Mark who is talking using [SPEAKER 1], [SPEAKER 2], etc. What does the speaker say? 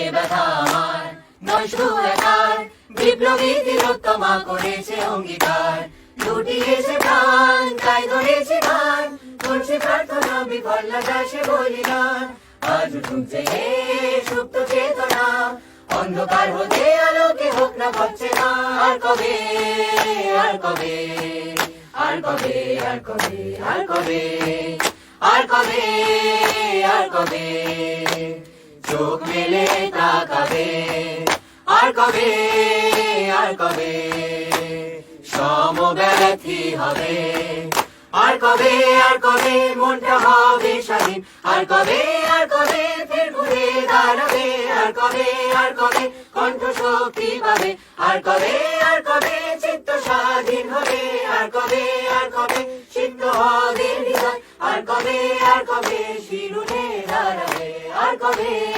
[SPEAKER 1] এ ব্যথা আমার নয় শুধু একার বিপ্লবী তিলোত্তমা করেছে অঙ্গীকার। লুটিয়েছে প্রাণ, তাই ধরেছে গান করছে প্রার্থনা, বিফল সে বলিদান। আজ ঢুকছে হে সুপ্ত চেতনা। অন্ধকার হতে আলোকে হোক না পাচ্ছে না। আর কবে আর কবে আর কবে আর কবে আর কবে আর কবে আর কবে। চোখ মেলে তাকাবে। আর কবে আর কবে? সমব্যথী হবে। আর কবে আর কবে মনটা হবে স্বাধীন? আর কবে আর কবে ফের ঘুরে দাঁড়াবে? আর কবে আর কবে কণ্ঠ শক্তি পাবে? আর কবে আর কবে চিত্ত স্বাধীন হবে? আর কবে আর কবে সিদ্ধ হবে আর কবে আর কবে শিরুনে দাঁড়াবে? আর কবে